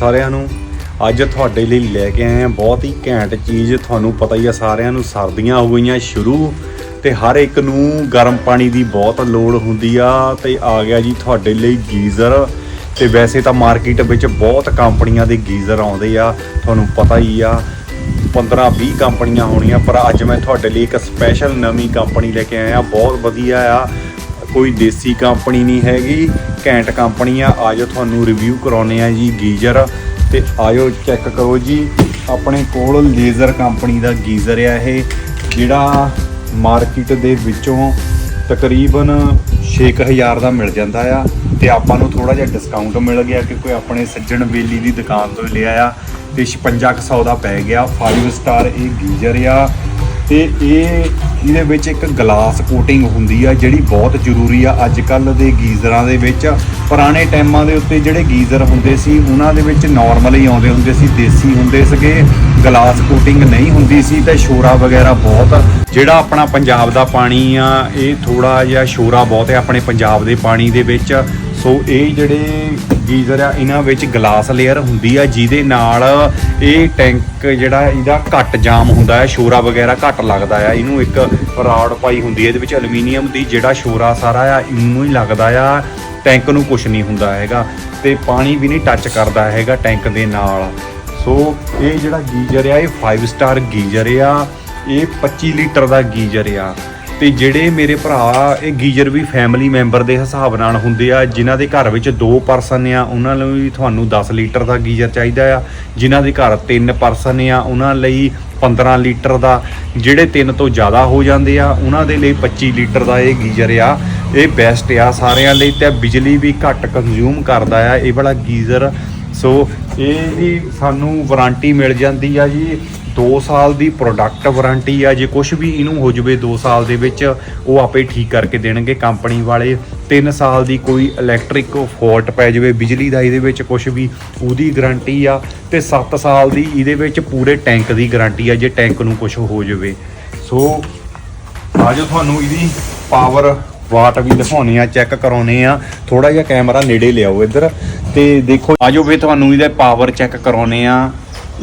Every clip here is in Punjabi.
ਸਾਰਿਆਂ ਨੂੰ। ਅੱਜ ਤੁਹਾਡੇ ਲਈ ਲੈ ਕੇ ਆਏ ਹਾਂ ਬਹੁਤ ਹੀ ਘੈਂਟ ਚੀਜ਼। ਤੁਹਾਨੂੰ ਪਤਾ ਹੀ ਆ, ਸਾਰਿਆਂ ਨੂੰ ਸਰਦੀਆਂ ਹੋ ਗਈਆਂ ਸ਼ੁਰੂ ਤੇ ਹਰ ਇੱਕ ਨੂੰ ਗਰਮ ਪਾਣੀ ਦੀ ਬਹੁਤ ਲੋੜ ਹੁੰਦੀ ਆ ਤੇ ਆ ਗਿਆ ਜੀ ਤੁਹਾਡੇ ਲਈ ਗੀਜ਼ਰ। ਤੇ ਵੈਸੇ ਤਾਂ ਮਾਰਕੀਟ ਵਿੱਚ ਬਹੁਤ ਕੰਪਨੀਆਂ ਦੇ ਗੀਜ਼ਰ ਆਉਂਦੇ ਆ, ਤੁਹਾਨੂੰ ਪਤਾ ਹੀ ਆ 15 20 ਕੰਪਨੀਆਂ ਹੋਣੀਆਂ, ਪਰ ਅੱਜ ਮੈਂ ਤੁਹਾਡੇ ਲਈ ਇੱਕ ਸਪੈਸ਼ਲ ਨਵੀਂ ਕੰਪਨੀ ਲੈ ਕੇ ਆਇਆ, ਬਹੁਤ ਵਧੀਆ ਆ। ਕੋਈ ਦੇਸੀ ਕੰਪਨੀ ਨਹੀਂ ਹੈਗੀ, ਘੈਂਟ ਕੰਪਨੀ ਆ ਆਜੋ ਤੁਹਾਨੂੰ ਰਿਵਿਊ ਕਰਾਉਨੇ ਆ ਜੀ ਗੀਜ਼ਰ। ਤੇ ਆਇਓ ਚੈੱਕ ਕਰੋ ਜੀ, ਆਪਣੇ ਕੋਲ ਲੇਜ਼ਰ ਕੰਪਨੀ ਦਾ ਗੀਜ਼ਰ ਆ ਇਹ, ਜਿਹੜਾ ਮਾਰਕੀਟ ਦੇ ਵਿੱਚੋਂ ਤਕਰੀਬਨ 6000 ਦਾ ਮਿਲ ਜਾਂਦਾ ਆ। ਤੇ ਆਪਾਂ ਨੂੰ ਥੋੜਾ ਜਿਹਾ ਡਿਸਕਾਊਂਟ ਮਿਲ ਗਿਆ ਕਿਉਂਕਿ ਆਪਣੇ ਸੱਜਣ ਬੇਲੀ ਦੀ ਦੁਕਾਨ ਤੋਂ ਲਿਆ ਆ। ਤੇ 5600 ਦਾ ਪੈ ਗਿਆ 5 ਸਟਾਰ ਇਹ ਗੀਜ਼ਰ ਆ। ਤੇ ਇਹ ਇਹਦੇ ਵਿੱਚ ਇੱਕ ਗਲਾਸ ਕੋਟਿੰਗ ਹੁੰਦੀ ਆ, ਜਿਹੜੀ ਬਹੁਤ ਜ਼ਰੂਰੀ ਆ। ਅੱਜ ਕੱਲ ਦੇ ਗੀਜ਼ਰਾਂ ਦੇ ਵਿੱਚ, ਪੁਰਾਣੇ ਟਾਈਮਾਂ ਦੇ ਉੱਤੇ ਜਿਹੜੇ ਗੀਜ਼ਰ ਹੁੰਦੇ ਸੀ, ਉਹਨਾਂ ਦੇ ਵਿੱਚ ਨਾਰਮਲ ਹੀ ਆਉਂਦੇ ਹੁੰਦੇ ਸੀ, ਦੇਸੀ ਹੁੰਦੇ ਸੀਗੇ। ਗਲਾਸ ਕੋਟਿੰਗ ਨਹੀਂ ਹੁੰਦੀ ਸੀ ਤੇ ਸ਼ੋਰਾ ਵਗੈਰਾ ਬਹੁਤ ਜਿਹੜਾ ਆਪਣਾ ਪੰਜਾਬ ਦਾ ਪਾਣੀ ਆ, ਇਹ ਥੋੜਾ ਜਿਹਾ ਸ਼ੋਰਾ ਬਹੁਤ ਹੈ ਆਪਣੇ ਪੰਜਾਬ ਦੇ ਪਾਣੀ ਦੇ ਵਿੱਚ। ਸੋ ਇਹ ਜਿਹੜੇ ਗੀਜ਼ਰ ਆ, ਇਹਨਾਂ ਵਿੱਚ ਗਲਾਸ ਲੇਅਰ ਹੁੰਦੀ ਆ, ਜਿਹਦੇ ਨਾਲ ਇਹ ਟੈਂਕ ਜਿਹੜਾ ਇਹਦਾ ਘੱਟ ਜਾਮ ਹੁੰਦਾ ਹੈ, ਸ਼ੋਰਾ ਵਗੈਰਾ ਘੱਟ ਲੱਗਦਾ ਆ। ਇਹਨੂੰ ਇੱਕ ਰਾਡ ਪਾਈ ਹੁੰਦੀ ਹੈ ਇਹਦੇ ਵਿੱਚ ਐਲੂਮੀਨੀਅਮ ਦੀ ਜਿਹੜਾ ਸ਼ੋਰਾ ਸਾਰਾ ਆ, ਇਹਨੂੰ ਹੀ ਲੱਗਦਾ ਆ, ਟੈਂਕ ਨੂੰ ਕੁਝ ਨਹੀਂ ਹੁੰਦਾ ਹੈਗਾ ਤੇ ਪਾਣੀ ਵੀ ਨਹੀਂ ਟੱਚ ਕਰਦਾ ਹੈਗਾ ਟੈਂਕ ਦੇ ਨਾਲ। ਸੋ ਇਹ ਜਿਹੜਾ ਗੀਜ਼ਰ ਆ, ਇਹ 5 ਸਟਾਰ ਗੀਜ਼ਰ ਆ, ਇਹ 25 ਲੀਟਰ ਦਾ ਗੀਜ਼ਰ ਆ। ਤੇ ਜਿਹੜੇ ਮੇਰੇ ਭਰਾ, ਇਹ ਗੀਜ਼ਰ ਵੀ ਫੈਮਿਲੀ ਮੈਂਬਰ ਦੇ ਹਿਸਾਬ ਨਾਲ ਹੁੰਦੇ ਆ, ਜਿਨ੍ਹਾਂ ਦੇ ਘਰ ਵਿੱਚ ਦੋ ਪਰਸਨ ਆ, ਉਹਨਾਂ ਲਈ ਤੁਹਾਨੂੰ 10 ਲੀਟਰ ਦਾ ਗੀਜ਼ਰ ਚਾਹੀਦਾ ਆ। ਜਿਨ੍ਹਾਂ ਦੇ ਘਰ ਤਿੰਨ ਪਰਸਨ ਆ, ਉਹਨਾਂ ਲਈ 15 ਲੀਟਰ ਦਾ, ਜਿਹੜੇ ਤਿੰਨ ਤੋਂ ਜ਼ਿਆਦਾ ਹੋ ਜਾਂਦੇ ਆ, ਉਹਨਾਂ ਦੇ ਲਈ 25 ਲੀਟਰ ਦਾ ਇਹ ਗੀਜ਼ਰ ਆ। ਇਹ ਬੈਸਟ ਆ ਸਾਰਿਆਂ ਲਈ ਤੇ ਬਿਜਲੀ ਵੀ ਘੱਟ ਕੰਜ਼ਿਊਮ ਕਰਦਾ ਆ, ਇਹ ਵਾਲਾ ਗੀਜ਼ਰ। ਸੋ ਇਹ ਵੀ ਸਾਨੂੰ ਵਾਰੰਟੀ ਮਿਲ ਜਾਂਦੀ ਆ ਜੀ। 2 ਸਾਲ ਦੀ ਪ੍ਰੋਡਕਟ ਵਾਰੰਟੀ ਆ, ਜੇ ਕੁਝ ਵੀ ਇਹਨੂੰ ਹੋ ਜਵੇ 2 ਸਾਲ ਦੇ ਵਿੱਚ, ਉਹ ਆਪੇ ਠੀਕ ਕਰਕੇ ਦੇਣਗੇ। ਕੰਪਨੀ ਵਾਲੇ 3 ਸਾਲ ਦੀ ਕੋਈ ਇਲੈਕਟ੍ਰਿਕ ਫੋਲਟ ਪੈ ਜਵੇ, ਬਿਜਲੀ ਦਾ ਇਹਦੇ ਵਿੱਚ ਕੁਝ ਵੀ, ਉਹਦੀ ਗਾਰੰਟੀ ਆ, ਤੇ 7 ਸਾਲ ਦੀ ਇਹਦੇ ਵਿੱਚ ਪੂਰੇ ਟੈਂਕ ਦੀ ਗਾਰੰਟੀ ਆ, ਜੇ ਟੈਂਕ ਨੂੰ ਕੁਝ ਹੋ ਜਵੇ। ਸੋ ਆਜੋ ਤੁਹਾਨੂੰ ਇਹਦੀ ਪਾਵਰ ਵਾਟ ਵੀ ਦਿਖਾਉਣੀ ਆ ਚੈੱਕ ਕਰਾਉਣੇ ਆ। ਥੋੜਾ ਜਿਹਾ ਕੈਮਰਾ ਨੇੜੇ ਲਿਆਓ ਇੱਧਰ, ਤੇ ਦੇਖੋ, ਆਜੋ ਵੀ ਤੁਹਾਨੂੰ ਇਹਦੇ ਪਾਵਰ ਚੈੱਕ ਕਰਾਉਣੇ ਆ।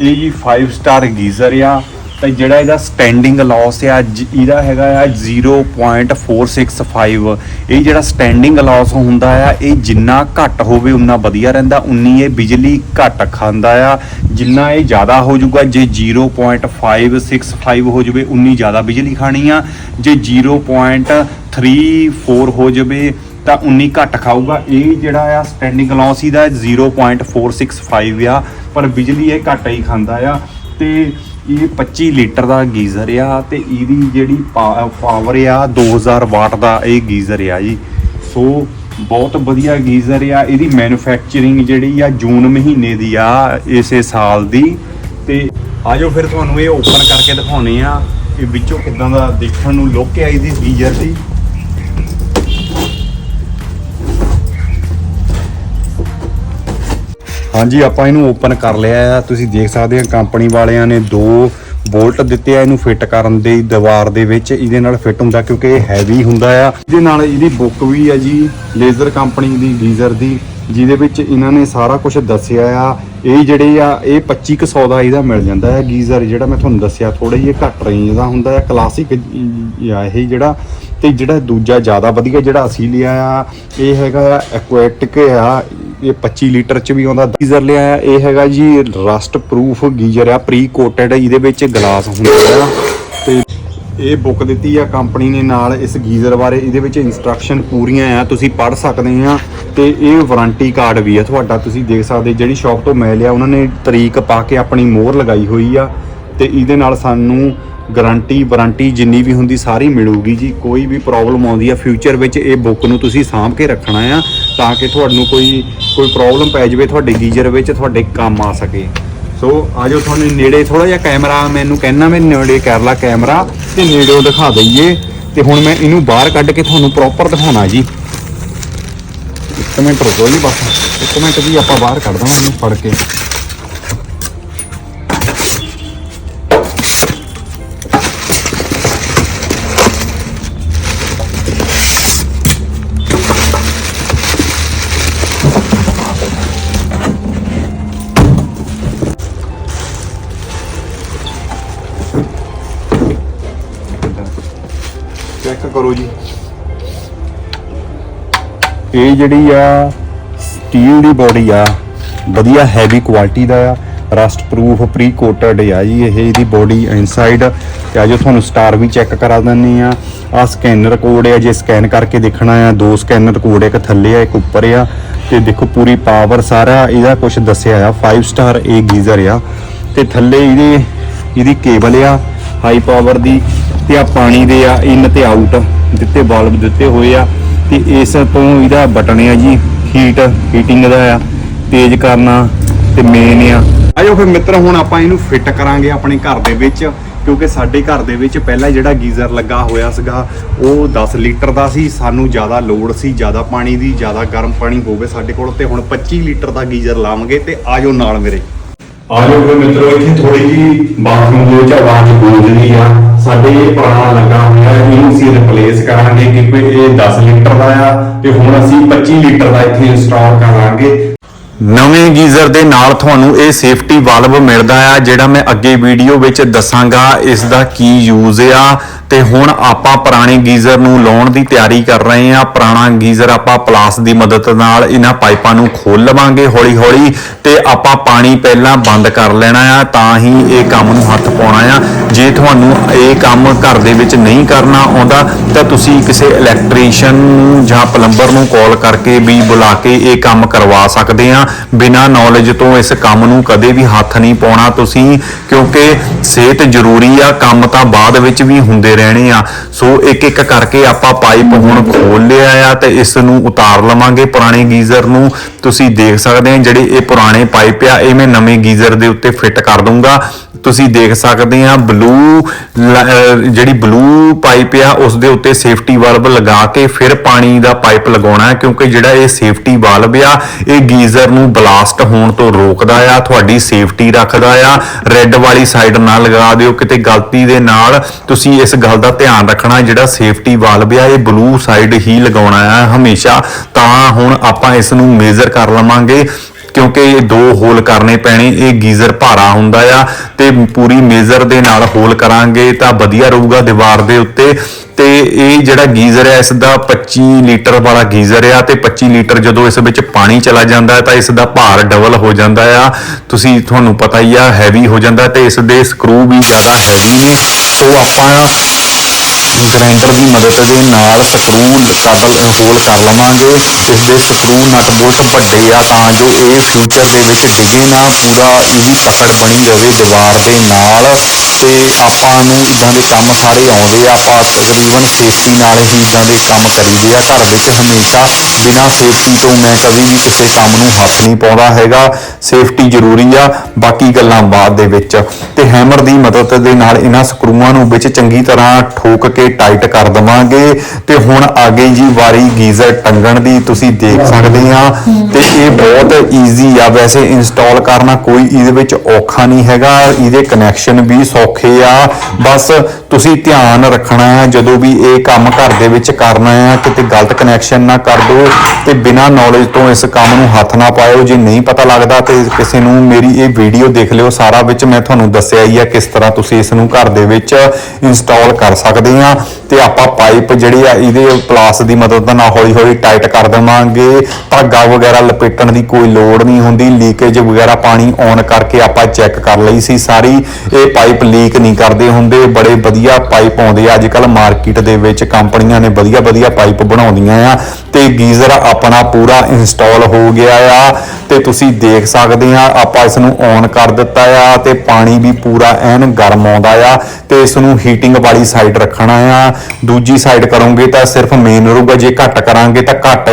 ਇਹ ਜੀ 5 ਸਟਾਰ ਗੀਜ਼ਰ ਆ। ਤੇ ਜਿਹੜਾ ਇਹਦਾ ਸਟੈਂਡਿੰਗ ਲਾਸ ਆ, ਜ- ਇਹਦਾ ਹੈਗਾ ਆ 0.465 ਇਹ ਜਿਹੜਾ ਸਟੈਂਡਿੰਗ ਲਾਸ ਹੁੰਦਾ ਆ, ਇਹ ਜਿੰਨਾ ਘੱਟ ਹੋਵੇ ਉਨਾ ਵਧੀਆ ਰਹਿੰਦਾ, ਉਨੀ ਇਹ ਬਿਜਲੀ ਘੱਟ ਖਾਂਦਾ ਆ। ਜਿੰਨਾ ਇਹ ਜ਼ਿਆਦਾ ਹੋ ਜਾਊਗਾ, ਜੇ 0.565 ਹੋ ਜਾਵੇ, ਉਨੀ ਜ਼ਿਆਦਾ ਬਿਜਲੀ ਖਾਣੀ ਆ। ਜੇ 0.34 ਹੋ ਜਾਵੇ ਤਾਂ ਉਨੀ ਘੱਟ ਖਾਊਗਾ। ਇਹ ਜਿਹੜਾ ਆ ਸਟੈਂਡਿੰਗ ਲਾਸ ਇਹਦਾ 0.465 ਆ, ਪਰ ਬਿਜਲੀ ਇਹ ਘੱਟ ਹੀ ਖਾਂਦਾ ਆ। ਤੇ ਇਹ 25 ਲੀਟਰ ਦਾ ਗੀਜ਼ਰ ਆ ਤੇ ਇਹਦੀ ਜਿਹੜੀ ਪਾਵਰ ਆ 2000 ਵਾਟ ਦਾ ਇਹ ਗੀਜ਼ਰ ਆ ਜੀ। ਸੋ ਬਹੁਤ ਵਧੀਆ ਗੀਜ਼ਰ ਆ। ਇਹਦੀ ਮੈਨੂਫੈਕਚਰਿੰਗ ਜਿਹੜੀ ਆ ਜੂਨ ਮਹੀਨੇ ਦੀ ਆ, ਇਸੇ ਸਾਲ ਦੀ। ਤੇ ਆਜੋ ਫਿਰ ਤੁਹਾਨੂੰ ਇਹ ਓਪਨ ਕਰਕੇ ਦਿਖਾਉਣੇ ਆ। ਇਹ ਵਿੱਚੋਂ ਕਿਦਾਂ ਦਾ ਦੇਖਣ ਨੂੰ ਲੁੱਕ ਆਈ ਦੀ ਗੀਜ਼ਰ ਦੀ। ਹਾਂਜੀ, ਆਪਾਂ ਇਹਨੂੰ ਓਪਨ ਕਰ ਲਿਆ ਆ। ਤੁਸੀਂ ਦੇਖ ਸਕਦੇ ਆ ਕੰਪਨੀ ਵਾਲਿਆਂ ਨੇ ਦੋ ਬੋਲਟ ਦਿੱਤੇ ਆ, ਇਹਨੂੰ ਫਿੱਟ ਕਰਨ ਦੇ ਦੀਵਾਰ ਦੇ ਵਿੱਚ। ਇਹਦੇ ਨਾਲ ਫਿੱਟ ਹੁੰਦਾ ਕਿਉਂਕਿ ਇਹ ਹੈਵੀ ਹੁੰਦਾ ਆ। ਇਹਦੇ ਨਾਲ ਇਹਦੀ ਬੁੱਕ ਵੀ ਆ ਜੀ ਲੇਜ਼ਰ ਕੰਪਨੀ ਦੀ ਗੀਜ਼ਰ ਦੀ, ਜਿਹਦੇ ਵਿੱਚ ਇਹਨਾਂ ਨੇ ਸਾਰਾ ਕੁਝ ਦੱਸਿਆ ਆ। ਇਹ ਜਿਹੜੇ ਆ, ਇਹ 2500 ਦਾ ਇਹਦਾ ਮਿਲ ਜਾਂਦਾ ਹੈ ਗੀਜ਼ਰ, ਜਿਹੜਾ ਮੈਂ ਤੁਹਾਨੂੰ ਦੱਸਿਆ ਥੋੜਾ ਜਿਹਾ ਘੱਟ ਰੇਂਜ ਦਾ ਹੁੰਦਾ ਹੈ ਕਲਾਸਿਕ ਆ ਇਹ ਜਿਹੜਾ, ਤੇ ਜਿਹੜਾ ਦੂਜਾ ਜ਼ਿਆਦਾ ਵਧੀਆ ਜਿਹੜਾ ਅਸੀਂ ਲਿਆ ਆ, ਇਹ ਹੈਗਾ ਐਕੁਐਟਿਕ ਆ, ਇਹ 25 ਲੀਟਰ ਚ ਵੀ ਆਉਂਦਾ, ਗੀਜ਼ਰ ਲਿਆ ਆ, ਇਹ ਹੈਗਾ ਜੀ ਰਸਟ ਪ੍ਰੂਫ ਗੀਜ਼ਰ ਆ ਪ੍ਰੀ ਕੋਟਡ ਇਹਦੇ ਵਿੱਚ ਗਲਾਸ ਹੁੰਦਾ ਆ, ਤੇ ਇਹ ਬੁੱਕ ਦਿੱਤੀ ਆ ਕੰਪਨੀ ਨੇ ਨਾਲ ਇਸ ਗੀਜ਼ਰ ਬਾਰੇ, ਇਹਦੇ ਵਿੱਚ ਇਨਸਟਰਕਸ਼ਨ ਪੂਰੀਆਂ ਆ, ਤੁਸੀਂ ਪੜ੍ਹ ਸਕਦੇ ਆ ਤੇ ਇਹ ਵਾਰੰਟੀ ਕਾਰਡ ਵੀ ਆ ਤੁਹਾਡਾ, ਤੁਸੀਂ ਦੇਖ ਸਕਦੇ ਜਿਹੜੀ ਸ਼ਾਪ ਤੋਂ ਮੈਂ ਲਿਆ ਉਹਨਾਂ ਨੇ ਤਰੀਕ ਪਾ ਕੇ ਆਪਣੀ ਮੋਹਰ ਲਗਾਈ ਹੋਈ ਆ ਤੇ ਇਹਦੇ ਨਾਲ ਸਾਨੂੰ ਗਾਰੰਟੀ ਵਾਰੰਟੀ ਜਿੰਨੀ ਵੀ ਹੁੰਦੀ ਸਾਰੀ ਮਿਲੂਗੀ ਜੀ, ਕੋਈ ਵੀ ਪ੍ਰੋਬਲਮ ਆਉਂਦੀ ਆ ਫਿਊਚਰ ਵਿੱਚ ਇਹ ਬੁੱਕ ਨੂੰ ਤੁਸੀਂ ਸਾਂਭ ਕੇ ਰੱਖਣਾ ਆ ਤਾਂ ਕਿ ਤੁਹਾਨੂੰ ਕੋਈ ਕੋਈ ਪ੍ਰੋਬਲਮ ਪੈ ਜਾਵੇ ਤੁਹਾਡੇ ਗੀਜ਼ਰ ਵਿੱਚ, ਤੁਹਾਡੇ ਕੰਮ ਆ ਸਕੇ। ਸੋ ਆਜੋ ਤੁਹਾਨੂੰ ਨੇੜੇ ਥੋੜਾ ਜਿਹਾ ਕੈਮਰਾ ਮੈਨੂੰ ਕਹਿਣਾ ਮੈਂ ਨੇੜੇ ਕਰ ਲਾ ਕੈਮਰਾ ਤੇ ਨੇੜੇੋਂ ਦਿਖਾ ਦਈਏ ਤੇ ਹੁਣ ਮੈਂ ਇਹਨੂੰ ਬਾਹਰ ਕੱਢ ਕੇ ਤੁਹਾਨੂੰ ਪ੍ਰੋਪਰ ਦਿਖਾਉਣਾ ਜੀ। ਇੱਕ ਮਿੰਟ ਰੁਕੋ ਜੀ ਬਸ। ਇੱਕ ਮਿੰਟ ਜੀ ਆਪਾਂ ਬਾਹਰ ਕੱਢ ਦੇਣਾ ਇਹਨੂੰ ਫੜ ਕੇ। ਕਰੋ ਜੀ। ਇਹ ਜਿਹੜੀ ਆ ਸਟੀਲ ਦੀ ਬੋਡੀ ਆ, ਵਧੀਆ ਹੈਵੀ ਕੁਆਲਿਟੀ ਦਾ ਆ ਰਸਟ ਪ੍ਰੂਫ ਪ੍ਰੀ ਕੋਟਡ ਆ ਜੀ ਇਹ, ਇਹਦੀ ਬੋਡੀ ਇਨਸਾਈਡ ਤੇ ਆਜੋ ਤੁਹਾਨੂੰ ਸਟਾਰ ਵੀ ਚੈੱਕ ਕਰਾ ਦਿੰਨੀ ਆ। ਆ ਸਕੈਨਰ ਕੋਡ ਆ, ਜੇ ਸਕੈਨ ਕਰਕੇ ਦੇਖਣਾ ਆ, ਦੋ ਸਕੈਨਰ ਕੋਡ ਇੱਕ ਥੱਲੇ ਆ, ਇੱਕ ਉੱਪਰ ਆ। ਤੇ ਦੇਖੋ ਪੂਰੀ ਪਾਵਰ ਸਾਰਾ, ਇਹਦਾ ਕੁਝ ਦੱਸਿਆ ਆ 5 ਸਟਾਰ ਇਹ ਗੀਜ਼ਰ ਆ। ਤੇ ਥੱਲੇ ਇਹਦੇ, ਇਹਦੀ ਕੇਬਲ ਆ ਹਾਈ ਪਾਵਰ ਦੀ। ਤੇ ਆ ਪਾਣੀ ਦੇ ਆ ਇਨ ਤੇ ਆਊਟ ਦਿੱਤੇ ਵਾਲਵ ਦਿੱਤੇ ਹੋਏ ਆ ਤੇ ਇਸ ਤੋਂ ਇਹਦਾ ਬਟਨ ਆ ਜੀ ਹੀਟ ਹੀਟਿੰਗ ਦਾ ਆ ਤੇਜ਼ ਕਰਨਾ ਤੇ ਮੇਨ ਆ। ਆਜੋ ਫਿਰ ਮਿੱਤਰ ਹੁਣ ਆਪਾਂ ਇਹਨੂੰ ਫਿੱਟ ਕਰਾਂਗੇ ਆਪਣੇ ਘਰ ਦੇ ਵਿੱਚ ਕਿਉਂਕਿ ਸਾਡੇ ਘਰ ਦੇ ਵਿੱਚ ਪਹਿਲਾਂ ਜਿਹੜਾ ਗੀਜ਼ਰ ਲੱਗਾ ਹੋਇਆ ਸੀਗਾ ਉਹ 10 ਲੀਟਰ ਦਾ ਸੀ ਸਾਨੂੰ ਜ਼ਿਆਦਾ ਲੋੜ ਸੀ ਜ਼ਿਆਦਾ ਪਾਣੀ ਦੀ ਜ਼ਿਆਦਾ ਗਰਮ ਪਾਣੀ ਹੋਵੇ ਸਾਡੇ ਕੋਲ ਤੇ ਹੁਣ 25 ਲੀਟਰ ਦਾ ਗੀਜ਼ਰ ਲਾਵਾਂਗੇ ਤੇ ਆਜੋ ਨਾਲ ਮੇਰੇ। ਆਜੋ ਫਿਰ ਮਿੱਤਰੋ ਇੱਥੇ ਥੋੜੀ ਜੀ ਬਾਥਰੂਮ ਦੇ ਵਿੱਚ ਆਵਾਜ਼ ਗੂੰਜਦੀ ਆ। ਸਾਡੇ ਇਹ ਪੁਰਾਣਾ ਲੱਗਾ ਹੋਇਆ ਇਹਨੂੰ ਅਸੀਂ ਰਿਪਲੇਸ ਕਰਾਂਗੇ ਕਿਉਂਕਿ ਇਹ 10 ਲੀਟਰ ਦਾ ਆ ਤੇ ਹੁਣ ਅਸੀਂ 25 ਲੀਟਰ ਦਾ ਇੱਥੇ ਇੰਸਟਾਲ ਕਰਾਂਗੇ। ਨਵੇਂ ਗੀਜ਼ਰ ਦੇ ਨਾਲ ਤੁਹਾਨੂੰ ਇਹ ਸੇਫਟੀ ਵਾਲਵ ਮਿਲਦਾ ਆ, ਜਿਹੜਾ ਮੈਂ ਅੱਗੇ ਵੀਡੀਓ ਵਿੱਚ ਦੱਸਾਂਗਾ ਇਸ ਦਾ ਕੀ ਯੂਜ਼ ਆ। ਤੇ ਹੁਣ ਆਪਾਂ ਪੁਰਾਣੇ ਗੀਜ਼ਰ ਨੂੰ ਲਾਉਣ ਦੀ ਤਿਆਰੀ ਕਰ ਰਹੇ ਆ। ਪੁਰਾਣਾ ਗੀਜ਼ਰ ਆਪਾਂ ਪਲਾਸ ਦੀ ਮਦਦ ਨਾਲ ਇਹਨਾਂ ਪਾਈਪਾਂ ਨੂੰ ਖੋਲ ਲਵਾਂਗੇ ਹੌਲੀ ਹੌਲੀ ਤੇ ਆਪਾਂ ਪਾਣੀ ਪਹਿਲਾਂ ਬੰਦ ਕਰ ਲੈਣਾ ਆ, ਤਾਂ ਹੀ ਇਹ ਕੰਮ ਨੂੰ ਹੱਥ ਪਾਉਣਾ ਆ। ਜੇ ਤੁਹਾਨੂੰ ਇਹ ਕੰਮ ਘਰ ਦੇ ਵਿੱਚ ਨਹੀਂ ਕਰਨਾ ਆਉਂਦਾ, ਤਾਂ ਤੁਸੀਂ ਕਿਸੇ ਇਲੈਕਟ੍ਰੀਸ਼ੀਅਨ ਨੂੰ ਜਾਂ ਪਲੰਬਰ ਨੂੰ ਕਾਲ ਕਰਕੇ ਵੀ ਬੁਲਾ ਕੇ ਇਹ ਕੰਮ ਕਰਵਾ ਸਕਦੇ ਆ। ਬਿਨਾਂ ਨੌਲੇਜ ਤੋਂ ਇਸ ਕੰਮ ਨੂੰ ਕਦੇ ਵੀ ਹੱਥ ਨਹੀਂ ਪਾਉਣਾ ਤੁਸੀਂ, ਕਿਉਂਕਿ ਸਿਹਤ ਜ਼ਰੂਰੀ ਆ, ਕੰਮ ਤਾਂ ਬਾਅਦ ਵਿੱਚ ਵੀ ਹੁੰਦੇ ਰਹਿਣੇ ਆ। ਸੋ ਇੱਕ ਇੱਕ ਕਰਕੇ ਆਪਾਂ ਪਾਈਪ ਹੁਣ ਖੋਲ ਲਿਆ ਆ ਤੇ ਇਸ ਨੂੰ ਉਤਾਰ ਲਵਾਂਗੇ ਪੁਰਾਣੇ ਗੀਜ਼ਰ ਨੂੰ। ਤੁਸੀਂ ਦੇਖ ਸਕਦੇ ਆ ਜਿਹੜੇ ਇਹ ਪੁਰਾਣੇ ਪਾਈਪ ਆ, ਇਹ ਮੈਂ ਨਵੇਂ ਗੀਜ਼ਰ ਦੇ ਉੱਤੇ ਫਿੱਟ ਕਰ ਦੂੰਗਾ ਤੁਸੀਂ ਦੇਖ ਸਕਦੇ ਆ ਬਲੂ ਜਿਹੜੀ ਬਲੂ ਪਾਈਪ ਆ ਉਸ ਦੇ ਉੱਤੇ ਸੇਫਟੀ ਵਾਲਵ ਲਗਾ ਕੇ ਫਿਰ ਪਾਣੀ ਦਾ ਪਾਈਪ ਲਗਾਉਣਾ ਕਿਉਂਕਿ ਜਿਹੜਾ ਇਹ ਸੇਫਟੀ ਵਾਲਵ ਆ, ਇਹ ਗੀਜ਼ਰ ਨੂੰ ਬਲਾਸਟ ਹੋਣ ਤੋਂ ਰੋਕਦਾ ਆ, ਤੁਹਾਡੀ ਸੇਫਟੀ ਰੱਖਦਾ ਆ। ਰੈੱਡ ਵਾਲੀ ਸਾਈਡ ਨਾ ਲਗਾ ਦਿਓ, ਕਿਤੇ ਗਲਤੀ ਦੇ ਨਾਲ ਤੁਸੀਂ ਇਸ ਗੱਲ ਦਾ ਧਿਆਨ ਰੱਖਣਾ ਜਿਹੜਾ ਸੇਫਟੀ ਵਾਲਵ ਆ, ਇਹ ਬਲੂ ਸਾਈਡ ਹੀ ਲਗਾਉਣਾ ਆ ਹਮੇਸ਼ਾ। ਤਾਂ ਹੁਣ ਆਪਾਂ ਇਸ ਨੂੰ ਮੇਜ਼ਰ ਕਰ ਲਵਾਂਗੇ। ਕਿਉਂਕਿ ਇਹ ਦੋ ਹੋਲ ਕਰਨੇ ਪੈਣੇ, ਇਹ ਗੀਜ਼ਰ ਭਾਰਾ ਹੁੰਦਾ ਆ ਤੇ ਪੂਰੀ ਮੇਜ਼ਰ ਦੇ ਨਾਲ ਹੋਲ ਕਰਾਂਗੇ ਤਾਂ ਵਧੀਆ ਰਹੂਗਾ ਦੀਵਾਰ ਦੇ ਉੱਤੇ। ਤੇ ਇਹ ਜਿਹੜਾ ਗੀਜ਼ਰ ਹੈ ਇਸ ਦਾ 25 ਲੀਟਰ ਵਾਲਾ ਗੀਜ਼ਰ ਆ ਤੇ 25 ਲੀਟਰ ਜਦੋਂ ਇਸ ਵਿੱਚ ਪਾਣੀ ਚਲਾ ਜਾਂਦਾ ਹੈ ਤਾਂ ਇਸ ਦਾ ਭਾਰ ਡਬਲ ਹੋ ਜਾਂਦਾ ਆ। ਤੁਸੀਂ, ਤੁਹਾਨੂੰ ਪਤਾ ਹੀ ਆ ਹੈਵੀ ਹੋ ਜਾਂਦਾ ਤੇ ਇਸ ਦੇ ਸਕਰੂ ਵੀ ਜ਼ਿਆਦਾ ਹੈਵੀ ਨੇ। ਸੋ ਆਪਾਂ ਗ੍ਰਾਈਂਡਰ ਦੀ ਮਦਦ ਦੇ ਨਾਲ ਸਕਰੂ ਕਦਲ ਹੋਲ ਕਰ ਲਵਾਂਗੇ। ਇਸ ਦੇ ਸਕਰੂ ਨਟ ਬੋਲਟ ਵੱਡੇ ਆ, ਤਾਂ ਜੋ ਇਹ ਫਿਊਚਰ ਦੇ ਵਿੱਚ ਡਿੱਗੇ ਨਾ। ਪੂਰਾ ਇਹਦੀ ਪਕੜ ਬਣੀ ਰਵੇ ਦੀਵਾਰ ਦੇ ਨਾਲ। ਤੇ ਆਪਾਂ ਨੂੰ ਇਦਾਂ ਦੇ ਕੰਮ ਸਾਰੇ ਆਉਂਦੇ ਆ, ਆਪਾਂ ਤਕਰੀਬਨ ਸੇਫਟੀ ਨਾਲ ਹੀ ਇਦਾਂ ਦੇ ਕੰਮ ਕਰੀਦੇ ਆ, ਘਰ ਵਿੱਚ ਹਮੇਸ਼ਾ ਬਿਨਾਂ ਸੇਫਟੀ ਤੋਂ ਮੈਂ ਕਦੇ ਵੀ ਕਿਸੇ ਕੰਮ ਨੂੰ ਹੱਥ ਨਹੀਂ ਪਾਉਂਦਾ ਹੈਗਾ। ਸੇਫਟੀ ਜ਼ਰੂਰੀ ਆ, ਬਾਕੀ ਗੱਲਾਂ ਬਾਅਦ ਦੇ ਵਿੱਚ। ਤੇ ਹੈਮਰ ਦੀ ਮਦਦ ਦੇ ਨਾਲ ਇਹਨਾਂ ਸਕਰੂਆਂ ਨੂੰ ਵਿੱਚ ਚੰਗੀ ਤਰ੍ਹਾਂ ਠੋਕ ਕੇ ਟਾਈਟ ਕਰ ਦਵਾਂਗੇ। ਤੇ ਹੁਣ ਆ ਗਈ ਜੀ ਵਾਰੀ ਗੀਜ਼ਰ ਟੰਗਣ ਦੀ ਤੁਸੀਂ ਦੇਖ ਸਕਦੇ ਆ। ਤੇ ਇਹ ਬਹੁਤ ਈਜ਼ੀ ਆ, ਵੈਸੇ ਇੰਸਟਾਲ ਕਰਨਾ ਕੋਈ ਇਹਦੇ ਵਿੱਚ ਔਖਾ ਨਹੀਂ ਹੈਗਾ। ਇਹਦੇ ਕਨੈਕਸ਼ਨ ਵੀ ਔਖੇ ਆ। ਬਸ ਤੁਸੀਂ ਧਿਆਨ ਰੱਖਣਾ ਹੈ, ਜਦੋਂ ਵੀ ਇਹ ਕੰਮ ਘਰ ਦੇ ਵਿੱਚ ਕਰਨਾ ਹੈ, ਕਿਤੇ ਗਲਤ ਕਨੈਕਸ਼ਨ ਨਾ ਕਰ ਦਿਓ ਤੇ ਬਿਨਾਂ ਨੌਲੇਜ ਤੋਂ ਇਸ ਕੰਮ ਨੂੰ ਹੱਥ ਨਾ ਪਾਇਓ। ਜੇ ਨਹੀਂ ਪਤਾ ਲੱਗਦਾ ਤੇ ਕਿਸੇ ਨੂੰ ਮੇਰੀ ਇਹ ਵੀਡੀਓ ਦੇਖ ਲਿਓ। ਸਾਰਾ ਵਿੱਚ ਮੈਂ ਤੁਹਾਨੂੰ ਦੱਸਿਆ ਹੀ ਆ ਕਿਸ ਤਰ੍ਹਾਂ ਤੁਸੀਂ ਇਸ ਨੂੰ ਘਰ ਦੇ ਵਿੱਚ ਇੰਸਟਾਲ ਕਰ ਸਕਦੇ ਆ। ਤੇ ਆਪਾਂ ਪਾਈਪ ਜਿਹੜੀ ਆ, ਇਹਦੇ ਪਲਾਸ ਦੀ ਮਦਦ ਨਾਲ ਹੌਲੀ ਹੌਲੀ ਟਾਈਟ ਕਰ ਦੇਵਾਂਗੇ। ਧਾਗਾ ਵਗੈਰਾ ਲਪੇਟਣ ਦੀ ਕੋਈ ਲੋੜ ਨਹੀਂ ਹੁੰਦੀ। ਲੀਕੇਜ ਵਗੈਰਾ ਪਾਣੀ ਔਨ ਕਰਕੇ ਆਪਾਂ ਚੈੱਕ ਕਰ ਲਈ ਸੀ ਸਾਰੀ। ਇਹ ਪਾਈਪ ਲੀਕ ਨਹੀਂ ਕਰਦੇ ਹੁੰਦੇ, ਬੜੇ ਵਧੀਆ ਪਾਈਪ ਆਉਂਦੇ ਆ। ਅੱਜ ਕੱਲ ਮਾਰਕੀਟ ਦੇ ਵਿੱਚ ਕੰਪਨੀਆਂ ਨੇ ਵਧੀਆ ਵਧੀਆ ਪਾਈਪ ਬਣਾਉਂਦੀਆਂ ਆ ਤੇ ਗੀਜ਼ਰ ਆਪਣਾ ਪੂਰਾ ਇੰਸਟਾਲ ਹੋ ਗਿਆ ਆ ਤੇ ਤੁਸੀਂ ਦੇਖ ਸਕਦੇ ਆ, ਆਪਾਂ ਇਸ ਨੂੰ ਔਨ ਕਰ ਦਿੱਤਾ ਆ ਤੇ ਪਾਣੀ ਵੀ ਪੂਰਾ ਐਨ ਗਰਮ ਆਉਂਦਾ ਆ ਤੇ ਇਸ ਨੂੰ ਹੀਟਿੰਗ ਵਾਲੀ ਸਾਈਡ ਰੱਖਣਾ ਆ। ਦੂਜੀ ਸਾਈਡ ਕਰੋਗੇ ਤਾਂ ਸਿਰਫ ਮੇਨ ਰਹੂਗਾ, ਜੇ ਘੱਟ ਕਰਾਂਗੇ ਤਾਂ ਘੱਟ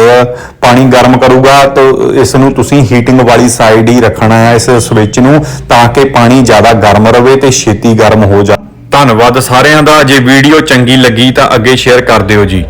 ਪਾਣੀ ਗਰਮ ਕਰੂਗਾ ਤਾਂ ਇਸ ਨੂੰ ਤੁਸੀਂ ਹੀਟਿੰਗ ਵਾਲੀ ਸਾਈਡ ਹੀ ਰੱਖਣਾ ਆ ਇਸ ਸਵਿਚ ਨੂੰ ਤਾਂ ਕਿ ਪਾਣੀ ਜ਼ਿਆਦਾ ਗਰਮ ਰਵੇ ਤੇ ਛੇਤੀ ਗਰਮ ਹੋ ਜਾ। ਧੰਨਵਾਦ ਸਾਰਿਆਂ ਦਾ। ਜੇ ਵੀਡੀਓ ਚੰਗੀ ਲੱਗੀ ਤਾਂ ਅੱਗੇ ਸ਼ੇਅਰ ਕਰ ਦਿਓ ਜੀ।